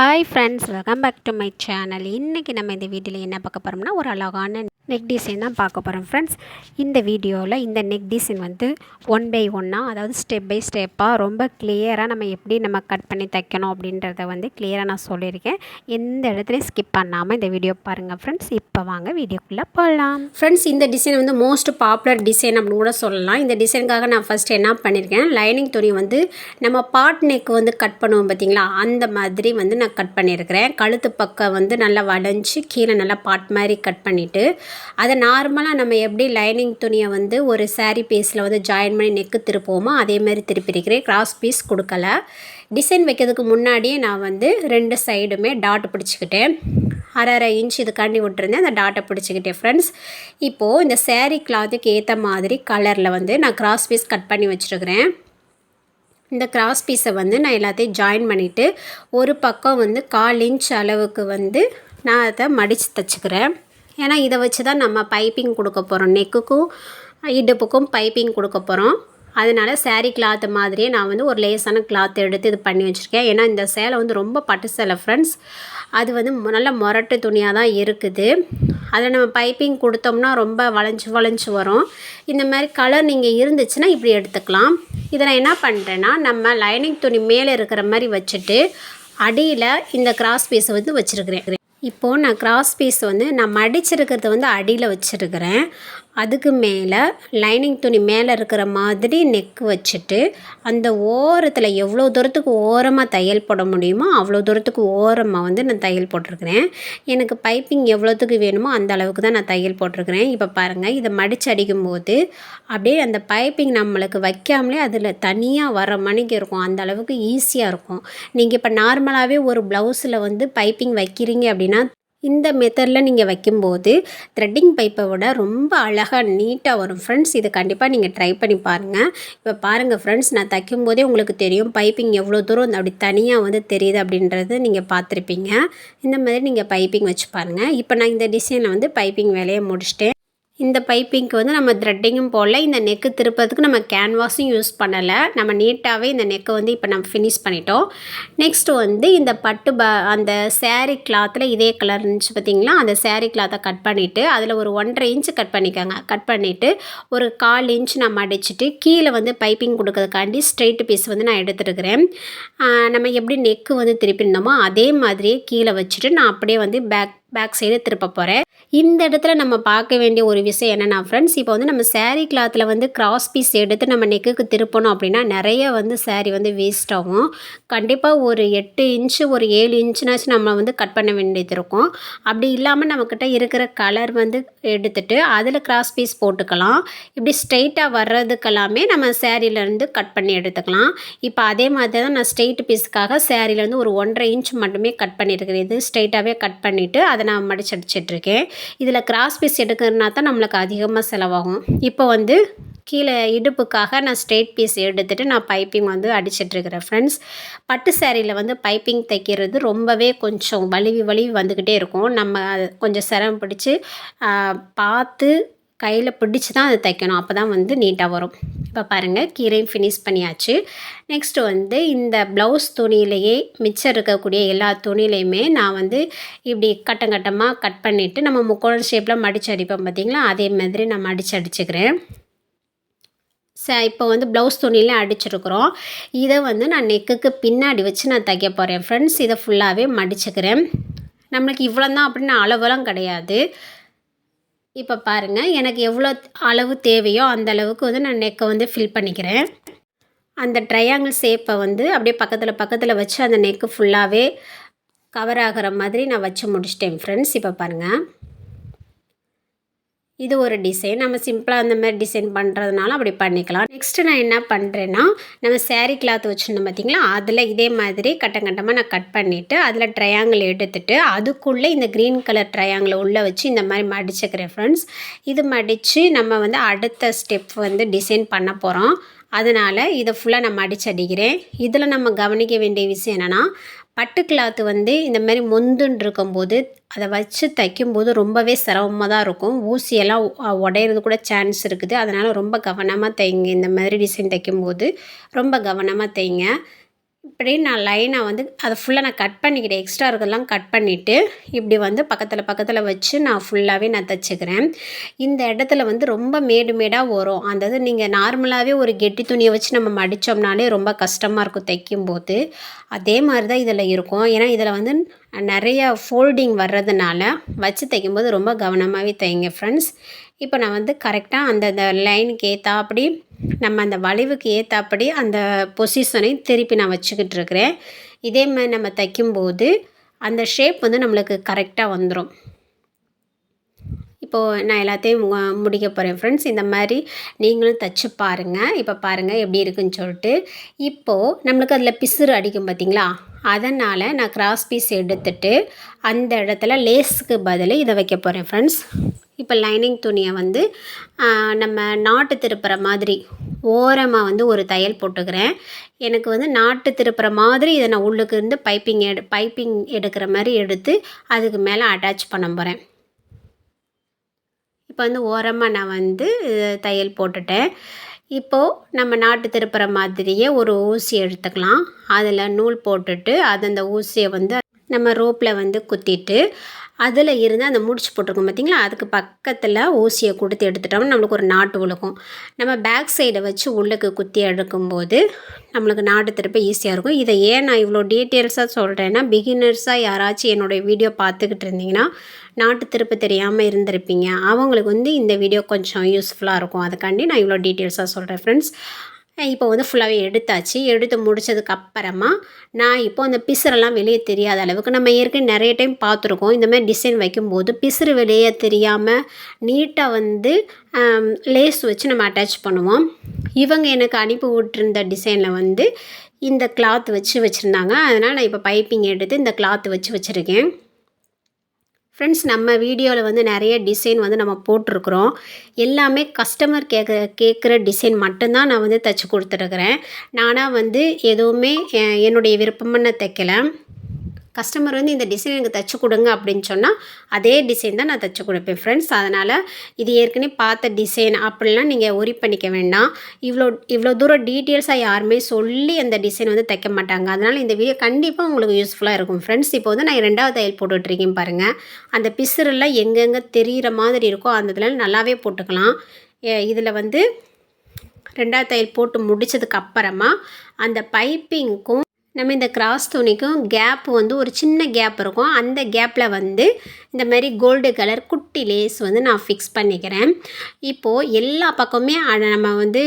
Hi friends welcome back to my channel இன்றைக்கி நம்ம இந்த வீடியோவில் என்ன பார்க்க போகிறோம்னா ஒரு அழகான நெக் டிசைன் தான் பார்க்க போகிறோம் ஃப்ரெண்ட்ஸ் இந்த வீடியோவில் இந்த நெக் டிசைன் வந்து ஒன் பை ஒன்னாக அதாவது ஸ்டெப் பை ஸ்டெப்பாக ரொம்ப கிளியராக நம்ம எப்படி நம்ம கட் பண்ணி தைக்கணும் அப்படின்றத வந்து கிளியராக நான் சொல்லியிருக்கேன். எந்த இடத்துலையும் ஸ்கிப் பண்ணாமல் இந்த வீடியோ பாருங்கள் ஃப்ரெண்ட்ஸ் இப்போ வாங்க வீடியோக்குள்ளே போகலாம் ஃப்ரெண்ட்ஸ் இந்த டிசைன் வந்து மோஸ்ட் பாப்புலர் டிசைன் அப்படின்னு கூட சொல்லலாம். இந்த டிசைனுக்காக நான் ஃபஸ்ட்டு என்ன பண்ணியிருக்கேன் லைனிங் துணி வந்து நம்ம பாட் நெக் வந்து கட் பண்ணுவோம் பார்த்தீங்களா? அந்த மாதிரி வந்து நான் கட் பண்ணியிருக்கிறேன். கழுத்து பக்கம் வந்து நல்லா வளைஞ்சி கீழே நல்லா பாட் மாதிரி கட் பண்ணிவிட்டு அதை நார்மலாக நம்ம எப்படி லைனிங் துணியை வந்து ஒரு saree பீஸில் வந்து ஜாயின் பண்ணி நெக்கு திருப்போமோ அதே மாதிரி திருப்பியிருக்கிறேன் கிராஸ் பீஸ் கொடுக்கல. டிசைன் வைக்கிறதுக்கு முன்னாடியே நான் வந்து ரெண்டு சைடுமே டாட் பிடிச்சிக்கிட்டேன். அரை அரை இன்ச் இதுக்காண்டி விட்டுருந்தேன். அந்த டாட்டை பிடிச்சிக்கிட்டேன் ஃப்ரெண்ட்ஸ் இப்போது இந்த சேரீ கிளாத்துக்கு ஏற்ற மாதிரி கலரில் வந்து நான் கிராஸ் பீஸ் கட் பண்ணி வச்சுருக்கிறேன். இந்த கிராஸ் பீஸை வந்து நான் எல்லாத்தையும் ஜாயின் பண்ணிவிட்டு ஒரு பக்கம் வந்து கால் இன்ச் அளவுக்கு வந்து நான் அதை மடித்து தச்சுக்கிறேன். ஏன்னா இதை வச்சு தான் நம்ம பைப்பிங் கொடுக்க போகிறோம் நெக்குக்கும் இடுப்புக்கும் பைப்பிங் கொடுக்க போகிறோம் அதனால் சேரீ கிளாத் மாதிரியே நான் வந்து ஒரு லேசான கிளாத் எடுத்து இது பண்ணி வச்சுருக்கேன். ஏன்னா இந்த சேலை வந்து ரொம்ப பட்டு சேலை ஃப்ரெண்ட்ஸ் அது வந்து மொ- நல்ல மொரட்டு துணியாக தான் இருக்குது. அதில் நம்ம பைப்பிங் கொடுத்தோம்னா ரொம்ப வளைஞ்சு வளைஞ்சு வரும். இந்த மாதிரி கலர் நீங்கள் இருந்துச்சுன்னா இப்படி எடுத்துக்கலாம். இதை நான் என்ன பண்ணுறேன்னா நம்ம லைனிங் துணி மேலே இருக்கிற மாதிரி வச்சுட்டு அடியில் இந்த கிராஸ் பீஸை வந்து வச்சுருக்கிறேன். இப்போது நான் கிராஸ் பீஸ் வந்து நான் மடிச்சிருக்கிறத வந்து அடியில் வச்சுருக்கிறேன். அதுக்கு மேலே லைனிங் துணி மேலே இருக்கிற மாதிரி நெக் வச்சுட்டு அந்த ஓரத்தில் எவ்வளோ தூரத்துக்கு ஓரமாக தையல் போட முடியுமோ அவ்வளோ தூரத்துக்கு ஓரமாக வந்து நான் தையல் போட்டிருக்கிறேன். எனக்கு பைப்பிங் எவ்வளோத்துக்கு வேணுமோ அந்த அளவுக்கு தான் நான் தையல் போட்டிருக்கிறேன். இப்போ பாருங்கள் இதை மடித்து அடிக்கும்போது அப்படியே அந்த பைப்பிங் நம்மளுக்கு வைக்காமலே அதில் தனியாக வர மணிக்கு இருக்கும். அந்த அளவுக்கு ஈஸியாக இருக்கும். நீங்கள் இப்போ நார்மலாகவே ஒரு ப்ளவுஸில் வந்து பைப்பிங் வைக்கிறீங்க அப்படின்னா இந்த மெத்தடில் நீங்கள் வைக்கும்போது த்ரெட்டிங் பைப்பை விட ரொம்ப அழகாக நீட்டாக வரும். ஃப்ரெண்ட்ஸ் இது கண்டிப்பாக நீங்கள் ட்ரை பண்ணி பாருங்கள் இப்போ பாருங்கள் ஃப்ரெண்ட்ஸ் நான் தைக்கும்போதே உங்களுக்கு தெரியும் பைப்பிங் எவ்வளோ தூரம் அப்படி தனியாக வந்து தெரியுது அப்படின்றது நீங்கள் பார்த்துருப்பீங்க. இந்த மாதிரி நீங்கள் பைப்பிங் வச்சு பாருங்கள் இப்போ நான் இந்த டிசைனில் வந்து பைப்பிங் வேலையை முடிச்சிட்டேன். இந்த பைப்பிங்க்கு வந்து நம்ம த்ரெட்டிங்கும் போடல. இந்த நெக்கு திருப்பதுக்கு நம்ம கேன்வாஸும் யூஸ் பண்ணலை. நம்ம நீட்டாகவே இந்த நெக்கை வந்து இப்போ நம்ம ஃபினிஷ் பண்ணிட்டோம். நெக்ஸ்ட்டு வந்து இந்த பட்டு ப அந்த சேரீ கிளாத்தில் இதே கலர் இருந்துச்சு பார்த்திங்களா அந்த சேரீ கிளாத்தை கட் பண்ணிவிட்டு அதில் ஒரு ஒன்றரை இன்ச் கட் பண்ணிக்கோங்க. கட் பண்ணிவிட்டு ஒரு கால் இன்ச் நம்ம அடிச்சுட்டு கீழே வந்து பைப்பிங் கொடுக்கறதுக்காண்டி ஸ்ட்ரெயிட் பீஸ் வந்து நான் எடுத்துருக்கிறேன். நம்ம எப்படி நெக்கு வந்து திருப்பியிருந்தோமோ அதே மாதிரியே கீழே வச்சுட்டு நான் அப்படியே வந்து பேக் பேக் சைடு திருப்ப போகிறேன் இந்த இடத்துல நம்ம பார்க்க வேண்டிய ஒரு விஷயம் என்னென்னா ஃப்ரெண்ட்ஸ் இப்போ வந்து நம்ம சேரீ கிளாத்தில் வந்து கிராஸ் பீஸ் எடுத்து நம்ம நெக்குக்கு திருப்பணும் அப்படின்னா நிறைய வந்து சேரீ வந்து வேஸ்ட் ஆகும். கண்டிப்பாக ஒரு எட்டு இன்ச்சு ஒரு ஏழு இன்ச்சுனாச்சும் நம்ம வந்து கட் பண்ண வேண்டியது இருக்கும். அப்படி இல்லாமல் நம்மக்கிட்ட இருக்கிற கலர் வந்து எடுத்துட்டு அதில் கிராஸ் பீஸ் போட்டுக்கலாம். இப்படி ஸ்ட்ரெயிட்டாக வர்றதுக்கெல்லாமே நம்ம சேரீலேருந்து கட் பண்ணி எடுத்துக்கலாம். இப்போ அதே மாதிரி தான் நான் ஸ்ட்ரெயிட் பீஸுக்காக சேரீலேருந்து ஒரு ஒன்றரை இன்ச் மட்டுமே கட் பண்ணியிருக்கிறேன் இது ஸ்ட்ரெயிட்டாகவே கட் பண்ணிவிட்டு அதை நான் மடிச்சடிச்சிட்ருக்கேன் இதில் கிராஸ் பீஸ் எடுக்கிறதுனா தான் நம்மளுக்கு அதிகமாக செலவாகும். இப்போ வந்து கீழே இடுப்புக்காக நான் ஸ்ட்ரெயிட் பீஸ் எடுத்துகிட்டு நான் பைப்பிங் வந்து அடிச்சிட்ருக்கிறேன் ஃப்ரெண்ட்ஸ் பட்டு சேரீயில் வந்து பைப்பிங் தைக்கிறது ரொம்பவே கொஞ்சம் வலிவி வலிவி வந்துக்கிட்டே இருக்கும். நம்ம கொஞ்சம் சிரமம் பிடிச்சி பார்த்து கையில் பிடிச்சி தான் அதை தைக்கணும். அப்போ தான் வந்து நீட்டாக வரும். இப்போ பாருங்கள் கீரையும் ஃபினிஷ் பண்ணியாச்சு. நெக்ஸ்ட்டு வந்து இந்த ப்ளவுஸ் துணியிலேயே மிச்சம் இருக்கக்கூடிய எல்லா துணியிலையுமே நான் வந்து இப்படி கட்டம் கட்டமாக கட் பண்ணிவிட்டு நம்ம முக்கோண ஷேப்பில் மடிச்சு அடிப்போம் பார்த்திங்களா அதே மாதிரி நான் மடிச்சு அடிச்சுக்கிறேன். ச இப்போ வந்து ப்ளவுஸ் துணியில அடிச்சிருக்கிறோம். இதை வந்து நான் நெக்குக்கு பின்னாடி வச்சு நான் தைக்க போகிறேன் ஃப்ரெண்ட்ஸ் இதை ஃபுல்லாகவே மடிச்சுக்கிறேன். நம்மளுக்கு இவ்வளோ தான் அப்படின்னு அளவெல்லாம் கிடையாது. இப்போ பாருங்கள் எனக்கு எவ்வளோ அளவு தேவையோ அந்த அளவுக்கு வந்து நான் நெக்கை வந்து ஃபில் பண்ணிக்கிறேன். அந்த ட்ரையாங்கிள் ஷேப்பை வந்து அப்படியே பக்கத்தில் பக்கத்தில் வச்சு அந்த நெக்கு ஃபுல்லாகவே கவர் ஆகிற மாதிரி நான் வச்சு முடிச்சிட்டேன் ஃப்ரெண்ட்ஸ் இப்போ பாருங்கள் இது ஒரு டிசைன் நம்ம சிம்பிளாக அந்த மாதிரி டிசைன் பண்ணுறதுனால அப்படி பண்ணிக்கலாம். நெக்ஸ்ட்டு நான் என்ன பண்ணுறேன்னா நம்ம சேரீ கிளாத் வச்சுருந்தோம் பார்த்தீங்களா அதில் இதே மாதிரி கட்டம் கட்டமாக நான் கட் பண்ணிவிட்டு அதில் ட்ரையாங்கிள் எடுத்துட்டு அதுக்குள்ளே இந்த க்ரீன் கலர் ட்ரையாங்கிளை உள்ளே வச்சு இந்த மாதிரி மடிச்சுக்கிறேன் ஃப்ரெண்ட்ஸ் இது மடித்து நம்ம வந்து அடுத்த ஸ்டெப் வந்து டிசைன் பண்ண போகிறோம் அதனால் இதை ஃபுல்லாக நான் மடிச்சடிக்கிறேன் இதில் நம்ம கவனிக்க வேண்டிய விஷயம் என்னென்னா பட்டு கிளாத்து வந்து இந்த மாதிரி மொந்துன்னு இருக்கும்போது அதை வச்சு தைக்கும்போது ரொம்பவே சிரமமாக தான் இருக்கும். ஊசியெல்லாம் உடையிறது கூட சான்ஸ் இருக்குது. அதனால் ரொம்ப கவனமாக தைங்க இந்த மாதிரி டிசைன் தைக்கும்போது ரொம்ப கவனமாக தைங்க. இப்படி நான் லைனாக வந்து அதை ஃபுல்லாக நான் கட் பண்ணிக்கிட்டேன் எக்ஸ்ட்ரா இருக்கிறதெல்லாம் கட் பண்ணிவிட்டு இப்படி வந்து பக்கத்தில் பக்கத்தில் வச்சு நான் ஃபுல்லாகவே நான் தைச்சிக்கிறேன். இந்த இடத்துல வந்து ரொம்ப மேடு மேடாக வரும். அந்த இது நீங்கள் நார்மலாகவே ஒரு கெட்டி துணியை வச்சு நம்ம மடித்தோம்னாலே ரொம்ப கஷ்டமாக இருக்கும் தைக்கும்போது. அதே மாதிரி தான் இதில் இருக்கும். ஏன்னா இதில் வந்து நிறைய ஃபோல்டிங் வர்றதுனால வச்சு தைக்கும்போது ரொம்ப கவனமாகவே தைங்க ஃப்ரெண்ட்ஸ் இப்போ நான் வந்து கரெக்டாக அந்தந்த லைனுக்கு ஏற்றா அப்படி நம்ம அந்த வளைவுக்கு ஏற்றாப்படி அந்த பொசிஷனை திருப்பி நான் வச்சுக்கிட்டு இருக்கிறேன். இதே மாதிரி நம்ம தைக்கும்போது அந்த ஷேப் வந்து நம்மளுக்கு கரெக்டாக வந்துடும் இப்போது நான் எல்லாத்தையும் மு- முடிக்க போகிறேன் ஃப்ரெண்ட்ஸ் இந்த மாதிரி நீங்களும் தைச்சு பாருங்கள் இப்போ பாருங்கள் எப்படி இருக்குன்னு சொல்லிட்டு. இப்போது நம்மளுக்கு அதில் பிசுறு அடிக்கும் பார்த்தீங்களா அதனால் நான் கிராஸ் பீஸ் எடுத்துட்டு அந்த இடத்துல லேஸுக்கு பதில் இதை வைக்க போகிறேன் ஃப்ரெண்ட்ஸ் இப்போ லைனிங் துணியை வந்து நம்ம நாட்டு திருப்புற மாதிரி ஓரமாக வந்து ஒரு தையல் போட்டுக்கிறேன். எனக்கு வந்து நாட்டு திருப்புற மாதிரி இதை நான் உள்ளுக்கு இருந்து பைப்பிங் எடு பைப்பிங் எடுக்கிற மாதிரி எடுத்து அதுக்கு மேலே அட்டாச் பண்ண போகிறேன் இப்போ வந்து ஓரமாக நான் வந்து தையல் போட்டுட்டேன். இப்போது நம்ம நாட்டு திருப்புற மாதிரியே ஒரு ஊசி எடுத்துக்கலாம். அதில் நூல் போட்டுட்டு அது அந்த ஊசியை வந்து நம்ம ரோப்பில் வந்து குத்திட்டு அதில் இருந்து அந்த முடிச்சு போட்டிருக்கோம் பார்த்தீங்களா அதுக்கு பக்கத்தில் ஊசியை கொடுத்து எடுத்துட்டோம்னா நம்மளுக்கு ஒரு நாட்டு உழுக்கும் நம்ம பேக் சைடை வச்சு உள்ளுக்கு குத்தி எடுக்கும்போது நம்மளுக்கு நாட்டு திருப்ப ஈஸியாக இருக்கும். இதை ஏன் நான் இவ்வளோ டீட்டெயில்ஸாக சொல்கிறேன்னா பிகினர்ஸாக யாராச்சும் என்னுடைய வீடியோ பார்த்துக்கிட்டு இருந்தீங்கன்னா நாட்டு திருப்பு தெரியாமல் இருந்திருப்பீங்க. அவங்களுக்கு வந்து இந்த வீடியோ கொஞ்சம் யூஸ்ஃபுல்லாக இருக்கும். அதுக்காண்டி நான் இவ்வளோ டீட்டெயில்ஸாக சொல்கிறேன் ஃப்ரெண்ட்ஸ் இப்போ வந்து ஃபுல்லாகவே எடுத்தாச்சு. எடுத்து முடிச்சதுக்கு அப்புறமா நான் இப்போ அந்த பிசுறெல்லாம் வெளியே தெரியாத அளவுக்கு நம்ம ஏற்கனவே நிறைய டைம் பார்த்துருக்கோம். இந்த மாதிரி டிசைன் வைக்கும்போது பிசுறு வெளியே தெரியாமல் நீட்டாக வந்து லேஸ் வச்சு நம்ம அட்டாச் பண்ணுவோம். இவங்க எனக்கு அனுப்பி விட்டுருந்த டிசைனில் வந்து இந்த கிளாத் வச்சு வச்சுருந்தாங்க. அதனால் நான் இப்போ பைப்பிங் எடுத்து இந்த கிளாத் வச்சு வச்சுருக்கேன். ஃப்ரெண்ட்ஸ் நம்ம வீடியோவில் வந்து நிறைய டிசைன் வந்து நம்ம போட்டிருக்கிறோம். எல்லாமே கஸ்டமர் கேட்க கேட்குற டிசைன் மட்டும்தான் நான் வந்து தைச்சி கொடுத்துருக்குறேன். நானாக வந்து எதுவுமே என்னுடைய என்னுடைய விருப்பமான தைக்கல. கஸ்டமர் வந்து இந்த டிசைன் எனக்கு தைச்சி கொடுங்க அப்படின்னு சொன்னால் அதே டிசைன் தான் நான் தைச்சி கொடுப்பேன் ஃப்ரெண்ட்ஸ் அதனால் இது ஏற்கனவே பார்த்த டிசைன் அப்படிலாம் நீங்கள் ஒரி பண்ணிக்க வேண்டாம். இவ்வளோ இவ்வளோ தூரம் டீட்டெயில்ஸாக யாருமே சொல்லி அந்த டிசைன் வந்து தைக்க மாட்டாங்க. அதனால் இந்த வீடியோ கண்டிப்பாக உங்களுக்கு யூஸ்ஃபுல்லாக இருக்கும் ஃப்ரெண்ட்ஸ் இப்போ வந்து நான் ரெண்டாவது தையல் போட்டுட்ருக்கேன் பாருங்கள் அந்த பிசுறெல்லாம் எங்கெங்கே தெரிகிற மாதிரி இருக்கோ அந்த இதில் நல்லாவே போட்டுக்கலாம். இதில் வந்து ரெண்டாவது தையல் போட்டு முடித்ததுக்கு அப்புறமா அந்த பைப்பிங்க்கும் நம்ம இந்த கிராஸ் துணிக்கும் கேப் வந்து ஒரு சின்ன கேப் இருக்கும். அந்த கேப்பில் வந்து இந்த மாதிரி கோல்டு கலர் குட்டி லேஸ் வந்து நான் ஃபிக்ஸ் பண்ணிக்கிறேன். இப்போது எல்லா பக்கமே நம்ம வந்து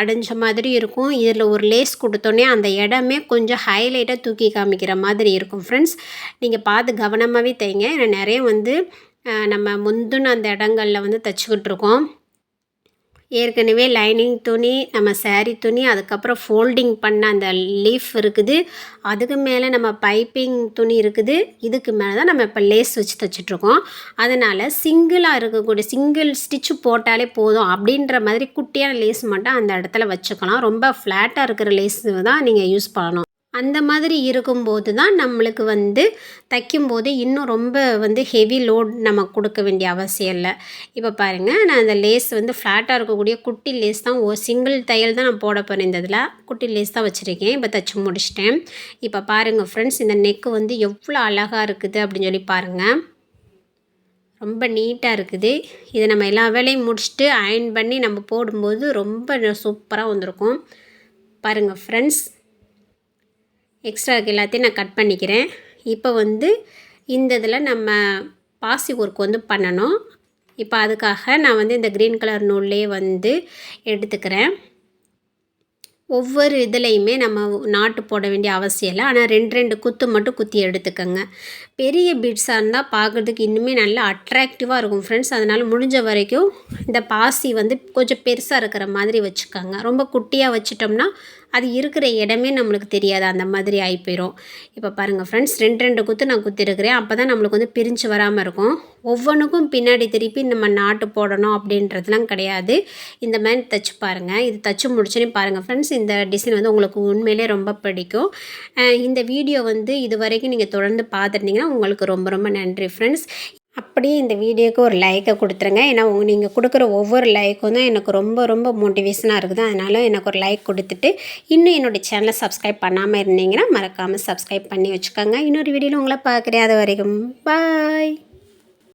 அடைஞ்ச மாதிரி இருக்கும். இதில் ஒரு லேஸ் கொடுத்தோன்னே அந்த இடமே கொஞ்சம் ஹைலைட்டாக தூக்கி காமிக்கிற மாதிரி இருக்கும் ஃப்ரெண்ட்ஸ் நீங்கள் பார்த்து கவனமாகவே தைங்க ஏன்னா நிறைய வந்து நம்ம முந்தின அந்த இடங்களில் வந்து தைச்சிக்கிட்டு இருக்கோம். ஏற்கனவே லைனிங் துணி நம்ம சேரீ துணி அதுக்கப்புறம் ஃபோல்டிங் பண்ண அந்த லீஃப் இருக்குது. அதுக்கு மேலே நம்ம பைப்பிங் துணி இருக்குது. இதுக்கு மேலே தான் நம்ம இப்போ லேஸ் வச்சு தைச்சிட்ருக்கோம். அதனால் சிங்கிளாக இருக்கக்கூடிய சிங்கிள் ஸ்டிச்சு போட்டாலே போதும். அப்படின்ற மாதிரி குட்டியான லேஸ் மட்டும் அந்த இடத்துல வச்சுக்கலாம். ரொம்ப ஃப்ளாட்டாக இருக்கிற லேஸ் தான் நீங்கள் யூஸ் பண்ணணும். அந்த மாதிரி இருக்கும்போது தான் நம்மளுக்கு வந்து தைக்கும்போது இன்னும் ரொம்ப வந்து ஹெவி லோட் நம்ம கொடுக்க வேண்டிய அவசியம் இல்லை. இப்போ பாருங்கள் நான் அந்த லேஸ் வந்து ஃப்ளாட்டாக இருக்கக்கூடிய குட்டி லேஸ் தான் ஓ சிங்கிள் தையல் தான் நான் போட போகிறேன் இந்த இதில். குட்டி லேஸ் தான் வச்சுருக்கேன் இப்போ தைச்சி முடிச்சிட்டேன். இப்போ பாருங்கள் ஃப்ரெண்ட்ஸ் இந்த நெக்கு வந்து எவ்வளோ அழகாக இருக்குது அப்படின்னு சொல்லி பாருங்கள் ரொம்ப நீட்டாக இருக்குது. இதை நம்ம எல்லா வேலையும் முடிச்சுட்டு அயன் பண்ணி நம்ம போடும்போது ரொம்ப சூப்பராக வந்திருக்கும். பாருங்கள் ஃப்ரெண்ட்ஸ் எக்ஸ்ட்ராக்கு எல்லாத்தையும் நான் கட் பண்ணிக்கிறேன். இப்போ வந்து இந்த இதில் நம்ம பாசி ஒர்க் வந்து பண்ணணும். இப்போ அதுக்காக நான் வந்து இந்த க்ரீன் கலர் நூல்லே வந்து எடுத்துக்கிறேன். ஒவ்வொரு இதுலேயுமே நம்ம நாட்டு போட வேண்டிய அவசியம் இல்லை. ஆனால் ரெண்டு ரெண்டு குத்து மட்டும் குத்தி எடுத்துக்கோங்க. பெரிய பீட்ஸாக இருந்தால் பார்க்குறதுக்கு இன்னுமே நல்லா அட்ராக்டிவாக இருக்கும் ஃப்ரெண்ட்ஸ் அதனால் முடிஞ்ச வரைக்கும் இந்த பாசி வந்து கொஞ்சம் பெருசாக இருக்கிற மாதிரி வச்சுக்கோங்க. ரொம்ப குட்டியாக வச்சிட்டோம்னா அது இருக்கிற இடமே நம்மளுக்கு தெரியாது. அந்த மாதிரி ஆகி போயிடும் இப்போ பாருங்கள் ஃப்ரெண்ட்ஸ் ரெண்டு ரெண்டு குத்து நான் குத்திருக்கிறேன். அப்போ தான் நம்மளுக்கு வந்து பிரிஞ்சு வராமல் இருக்கும். ஒவ்வொன்றுக்கும் பின்னாடி திருப்பி நம்ம நாட்டு போடணும் அப்படின்றதுலாம் கிடையாது. இந்த மாதிரி தைச்சு பாருங்கள் இது தைச்சு முடிச்சோன்னே பாருங்கள் ஃப்ரெண்ட்ஸ் இந்த டிசைன் வந்து உங்களுக்கு உண்மையிலே ரொம்ப பிடிக்கும். இந்த வீடியோ வந்து இது வரைக்கும் நீங்கள் தொடர்ந்து பார்த்துருந்தீங்கன்னா உங்களுக்கு ரொம்ப ரொம்ப நன்றி ஃப்ரெண்ட்ஸ் அப்படியே இந்த வீடியோக்கு ஒரு லைக்கை கொடுத்துருங்க. ஏன்னா உங்கள் நீங்கள் கொடுக்குற ஒவ்வொரு லைக்கும் தான் எனக்கு ரொம்ப ரொம்ப மோட்டிவேஷனாக இருக்குது. அதனால் எனக்கு ஒரு லைக் கொடுத்துட்டு இன்னும் என்னுடைய சேனலை சப்ஸ்கிரைப் பண்ணாமல் இருந்தீங்கன்னா மறக்காமல் சப்ஸ்கிரைப் பண்ணி வச்சுக்கோங்க. இன்னொரு வீடியோவில் உங்களை பார்க்குறேன். அது வரைக்கும் பாய்